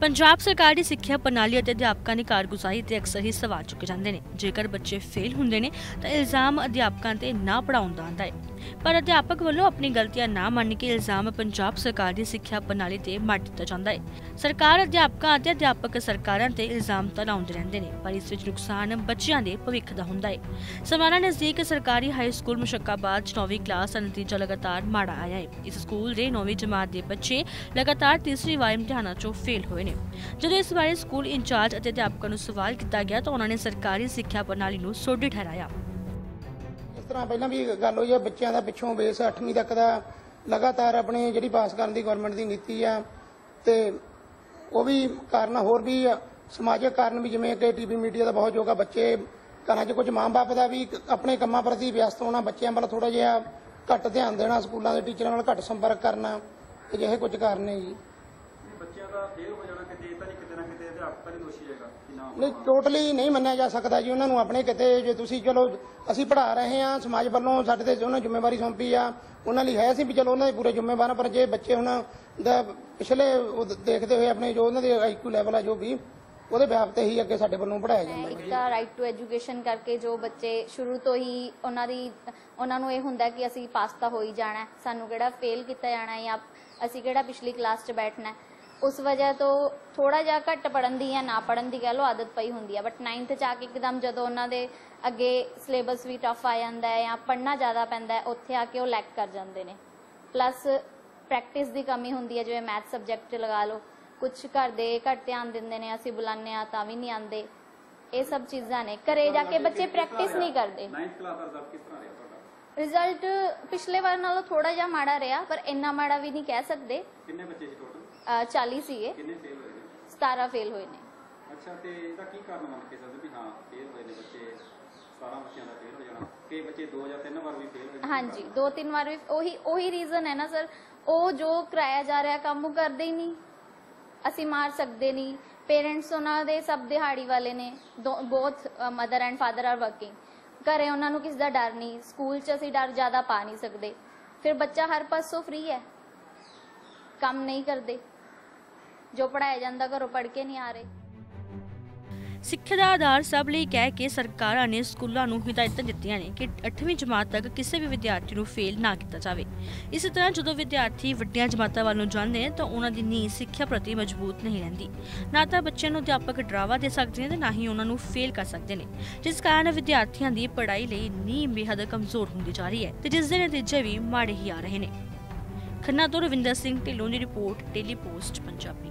ਪੰਜਾਬ ਸਰਕਾਰ ਦੀ ਸਿੱਖਿਆ ਪ੍ਰਣਾਲੀ ਅਤੇ ਅਧਿਆਪਕਾਂ ਦੀ ਕਾਰਗੁਜ਼ਾਰੀ ਤੇ ਅਕਸਰ ਹੀ ਸਵਾਲ ਚੁੱਕੇ ਜਾਂਦੇ ਨੇ। ਜੇਕਰ ਬੱਚੇ ਫੇਲ ਹੁੰਦੇ ਨੇ, ਤਾਂ ਇਲਜ਼ਾਮ ਅਧਿਆਪਕਾਂ ਤੇ ਨਾ ਪੜਾਉਣ ਦਾ ਆਉਂਦਾ ਹੈ ਪਰ ਅਧਿਆਪਕ ਵੱਲੋਂ ਆਪਣੀ ਗਲਤੀਆਂ ਨਾ ਮੰਨ ਕੇ ਇਲਜ਼ਾਮ ਪੰਜਾਬ ਸਰਕਾਰ ਦੀ ਸਿੱਖਿਆ ਪ੍ਰਣਾਲੀ ਤੇ ਮੜ ਦਿੱਤਾ ਜਾਂਦਾ ਹੈ। ਸਰਕਾਰ ਅਧਿਆਪਕਾਂ ਅਤੇ ਅਧਿਆਪਕ ਸਰਕਾਰਾਂ ਤੇ ਇਲਜ਼ਾਮ ਤਾਂ ਲਾਉਂਦੇ ਰਹਿੰਦੇ ਨੇ, ਪਰ ਇਸ ਵਿੱਚ ਨੁਕਸਾਨ ਬੱਚਿਆਂ ਦੇ ਭਵਿੱਖ ਦਾ ਹੁੰਦਾ ਹੈ। ਸਮਾਣਾ ਨਜ਼ਦੀਕ ਸਰਕਾਰੀ ਹਾਈ ਸਕੂਲ ਮੁਸ਼ੱਕਾਬਾਦ 'ਚ ਕਲਾਸ ਦਾ ਨਤੀਜਾ ਲਗਾਤਾਰ ਮਾੜਾ ਆਇਆ ਹੈ। ਇਸ ਸਕੂਲ ਦੇ ਨੌਵੀਂ ਜਮਾਤ ਦੇ ਬੱਚੇ ਲਗਾਤਾਰ ਤੀਸਰੀ ਵਾਰ ਇਮਤਿਹਾਨਾਂ 'ਚੋਂ ਫੇਲ ਹੋਏ ਨੇ। ਜਦੋਂ ਇਸ ਬਾਰੇ ਸਕੂਲ ਇੰਚਾਰਜ ਅਤੇ ਅਧਿਆਪਕਾਂ ਨੂੰ ਸਵਾਲ ਕੀਤਾ ਗਿਆ ਤਾਂ ਉਹਨਾਂ ਨੇ ਸਰਕਾਰੀ ਸਿੱਖਿਆ ਪ੍ਰਣਾਲੀ ਨੂੰ ਸੋਢੀ ਠਹਿਰਾਇਆ। ਤਰ੍ਹਾਂ ਪਹਿਲਾਂ ਵੀ ਗੱਲ ਹੋਈ ਹੈ ਬੱਚਿਆਂ ਦਾ ਪਿੱਛੋਂ ਬੇਸ 8ਵੀਂ ਤੱਕ ਦਾ ਲਗਾਤਾਰ ਆਪਣੀ ਜਿਹੜੀ ਪਾਸ ਕਰਨ ਦੀ ਗਵਰਨਮੈਂਟ ਦੀ ਨੀਤੀ ਆ, ਤੇ ਉਹ ਵੀ ਕਾਰਨ ਹੋਰ ਵੀ ਸਮਾਜਿਕ ਕਾਰਨ ਵੀ ਜਿਵੇਂ ਕਿ ਟੀਵੀ ਮੀਡੀਆ ਦਾ ਬਹੁਤ ਯੋਗਾ ਬੱਚੇ ਘਰਾਂ 'ਚ ਕੁਝ ਮਾਂ-ਬਾਪ ਦਾ ਵੀ ਆਪਣੇ ਕੰਮਾਂ ਪ੍ਰਤੀ ਵਿਅਸਤ ਹੋਣਾ, ਬੱਚਿਆਂ ਵੱਲ ਥੋੜਾ ਜਿਹਾ ਘੱਟ ਧਿਆਨ ਦੇਣਾ, ਸਕੂਲਾਂ ਦੇ ਟੀਚਰਾਂ ਨਾਲ ਘੱਟ ਸੰਪਰਕ ਕਰਨਾ, ਅਜਿਹੇ ਕੁਝ ਕਾਰਨ ਨੇ ਜੀ। ਬੱਚਿਆਂ ਦਾ ਫੇਲ ਹੋ ਜਾਣਾ ਕਿਤੇ ਇਹ ਤਾਂ ਨਹੀਂ, ਕਿਤੇ ਨਾ ਕਿਤੇ ਅਧਿਆਪਕ ਤਾਂ ਨਹੀਂ ਦੋਸ਼ੀ ਹੈਗਾ। ਨਹੀਂ ਟੋਟਲੀ ਨਹੀਂ ਮੰਨਿਆ ਜਾ ਸਕਦਾ ਜੀ ਉਹਨਾਂ ਨੂੰ ਆਪਣੇ ਕਿਤੇ ਜੇ ਤੁਸੀਂ ਚਲੋ ਅਸੀਂ ਪੜ੍ਹਾ ਰਹੇ ਹਾਂ ਸਮਾਜ ਵੱਲੋਂ ਸਾਡੇ ਤੇ ਉਹਨਾਂ ਜ਼ਿੰਮੇਵਾਰੀ ਸੌਂਪੀ ਆ ਉਹਨਾਂ ਲਈ ਹੈ ਸੀ ਵੀ ਚਲੋ ਉਹਨਾਂ ਦੇ ਪੂਰੇ ਜ਼ਿੰਮੇਵਾਰ ਆ, ਪਰ ਜੇ ਬੱਚੇ ਹੁਣ ਦਾ ਪਿਛਲੇ ਉਹ ਦੇਖਦੇ ਹੋਏ ਆਪਣੇ ਜੋ ਉਹਨਾਂ ਦੇ ਆਈਕਿਊ ਲੈਵਲ ਆ ਜੋ ਵੀ ਉਹਦੇ ਬਿਹਾਫ ਤੇ ਹੀ ਅੱਗੇ ਸਾਡੇ ਵੱਲੋਂ ਪੜਾਇਆ ਜਾਂਦਾ ਇੱਕ ਤਾਂ ਰਾਈਟ ਟੂ ਐਜੂਕੇਸ਼ਨ ਕਰਕੇ ਜੋ ਬੱਚੇ ਸ਼ੁਰੂ ਤੋਂ ਹੀ ਉਹਨਾਂ ਦੀ ਉਹਨਾਂ ਨੂੰ ਇਹ ਹੁੰਦਾ ਕਿ ਅਸੀਂ ਪਾਸ ਤਾਂ ਹੋ ਹੀ ਜਾਣਾ ਹੈ, ਸਾਨੂੰ ਕਿਹੜਾ ਫੇਲ ਕੀਤਾ ਜਾਣਾ ਹੈ ਜਾਂ ਅਸੀਂ ਕਿਹੜਾ ਪਿਛਲੀ ਕਲਾਸ 'ਚ ਬੈਠਣਾ ਹੈ। ਉਸ ਵਜ੍ਹਾ ਤੋਂ ਥੋੜਾ ਜਿਹਾ ਘੱਟ ਪੜਨ ਦੀ ਜਾਂ ਨਾ ਪੜਨ ਦੀ ਕਹਿ ਲਓ ਆਦਤ ਪਈ ਹੁੰਦੀ ਹੈ ਬਟ 9th 'ਚ ਆ ਕੇ ਇੱਕਦਮ ਜਦੋਂ ਉਹਨਾਂ ਦੇ ਅੱਗੇ ਸਿਲੇਬਸ ਵੀ ਟਫ ਆ ਜਾਂਦਾ ਹੈ ਜਾਂ ਪੜਨਾ ਜ਼ਿਆਦਾ ਪੈਂਦਾ ਹੈ ਉੱਥੇ ਆ ਕੇ ਉਹ ਲੈਕ ਕਰ ਜਾਂਦੇ ਨੇ। ਪਲੱਸ ਪ੍ਰੈਕਟਿਸ ਦੀ ਕਮੀ ਹੁੰਦੀ ਹੈ ਜਿਵੇਂ ਮੈਥ ਸਬਜੈਕਟ ਲਗਾ ਲਓ। ਕੁਝ ਘਰ ਦੇ ਘੱਟ ਧਿਆਨ ਦਿੰਦੇ ਨੇ ਅਸੀਂ ਬੁਲਾਉਂਦੇ ਆ ਤਾਂ ਵੀ ਨਹੀਂ ਆਉਂਦੇ। ਇਹ ਸਭ ਚੀਜ਼ਾਂ ਨੇ। ਘਰੇ ਜਾ ਕੇ ਬੱਚੇ ਪ੍ਰੈਕਟਿਸ ਨਹੀਂ ਕਰਦੇ। 9th ਕਲਾਸ ਦਾ ਰਿਜ਼ਲਟ ਕਿਸ ਤਰ੍ਹਾਂ ਰਿਹਾ ਤੁਹਾਡਾ? ਰਿਜ਼ਲਟ ਪਿਛਲੇ ਵਾਰ ਨਾਲੋਂ ਥੋੜਾ ਜਿਹਾ ਮਾੜਾ ਰਿਹਾ ਪਰ ਇੰਨਾ ਮਾੜਾ ਵੀ ਨਹੀਂ ਕਹਿ ਸਕਦੇ। ਕਿੰਨੇ ਬੱਚੇ ਸੀ ਅਹ 40 ਸੀਗੇ ਕਿੰਨੇ ਫੇਲ ਹੋਏ ਨੇ? 17 ਫੇਲ ਹੋਏ ਨੇ। ਅੱਛਾ ਤੇ ਇਹਦਾ ਕੀ ਕਾਰਨ ਮੰਨ ਕੇ ਸਕਦੇ ਵੀ ਹਾਂ ਫੇਲ ਹੋਏ ਨੇ ਬੱਚੇ 17 ਬੱਚਿਆਂ ਦਾ ਫੇਲ ਹੋ ਜਾਣਾ। ਕਈ ਬੱਚੇ ਦੋ ਜਾਂ ਤਿੰਨ ਵਾਰ ਵੀ ਫੇਲ ਹੋਏ ਨੇ? ਹਾਂਜੀ ਦੋ ਤਿੰਨ ਵਾਰ ਵੀ ਉਹੀ ਉਹੀ ਰੀਜ਼ਨ ਹੈ ਨਾ ਸਰ। ਉਹ ਜੋ ਕਰਾਇਆ ਜਾ ਰਿਹਾ ਕੰਮ ਉਹ ਕਰਦੇ ਹੀ ਨਹੀਂ। ਅਸੀਂ ਮਾਰ ਸਕਦੇ ਨਹੀਂ। ਪੇਰੈਂਟਸ ਉਹਨਾਂ ਦੇ ਸਭ ਦਿਹਾੜੀ ਵਾਲੇ ਨੇ। Both mother and father are working ਘਰੇ ਉਹਨਾਂ ਨੂੰ ਕਿਸ ਦਾ ਡਰ ਨਹੀਂ। ਸਕੂਲ 'ਚ ਅਸੀਂ ਡਰ ਜ਼ਿਆਦਾ ਪਾ ਨਹੀਂ ਸਕਦੇ। ਫਿਰ ਬੱਚਾ ਹਰ ਪਾਸੋਂ ਫ੍ਰੀ ਹੈ। ਕੰਮ ਨਹੀਂ ਕਰਦੇ। ਜੋ ਪੜਾਇਆ ਜਾਂਦਾ ਘਰੋਂ ਪੜ੍ਹ ਕੇ ਨਹੀਂ ਆ ਰਹੇ। ਸਿੱਖਿਆ ਦਾ ਆਧਾਰ ਸਭ ਲਈ ਕਹਿ ਕੇ ਸਰਕਾਰਾਂ ਨੇ ਸਕੂਲਾਂ ਨੂੰ ਹਦਾਇਤਾਂ ਦਿੱਤੀਆਂ ਨੇ ਕਿ 8ਵੀਂ ਜਮਾਤ ਤੱਕ ਕਿਸੇ ਵੀ ਵਿਦਿਆਰਥੀ ਨੂੰ ਫੇਲ ਨਾ ਕੀਤਾ ਜਾਵੇ। ਇਸੇ ਤਰ੍ਹਾਂ ਜਦੋਂ ਵਿਦਿਆਰਥੀ ਵੱਡੀਆਂ ਜਮਾਤਾਂ ਵੱਲ ਜਾਂਦੇ ਨੇ ਤਾਂ ਉਹਨਾਂ ਦੀ ਨੀਂਹ ਸਿੱਖਿਆ ਪ੍ਰਤੀ ਮਜ਼ਬੂਤ ਨਹੀਂ ਰਹਿੰਦੀ। ਨਾ ਤਾਂ ਬੱਚਿਆਂ ਨੂੰ ਅਧਿਆਪਕ ਡਰਾਵਾ ਦੇ ਸਕਦੇ ਨੇ ਤੇ ਨਾ ਹੀ ਉਹਨਾਂ ਨੂੰ ਫੇਲ ਕਰ ਸਕਦੇ ਨੇ। ਜਿਸ ਕਾਰਨ ਵਿਦਿਆਰਥੀਆਂ ਦੀ ਪੜ੍ਹਾਈ ਲਈ ਨੀਂਹ ਬੇਹੱਦ ਕਮਜ਼ੋਰ ਹੁੰਦੀ ਜਾ ਰਹੀ ਹੈ ਤੇ ਜਿਸ ਦੇ ਨਤੀਜੇ ਵੀ ਮਾੜੇ ਹੀ ਆ ਰਹੇ ਨੇ। ਖੰਨਾ ਤੋਂ ਰਵਿੰਦਰ ਸਿੰਘ, ਢਿੱਲੋਂ ਦੀ ਰਿਪੋਰਟ, ਡੇਲੀ ਪੋਸਟ, ਪੰਜਾਬੀ।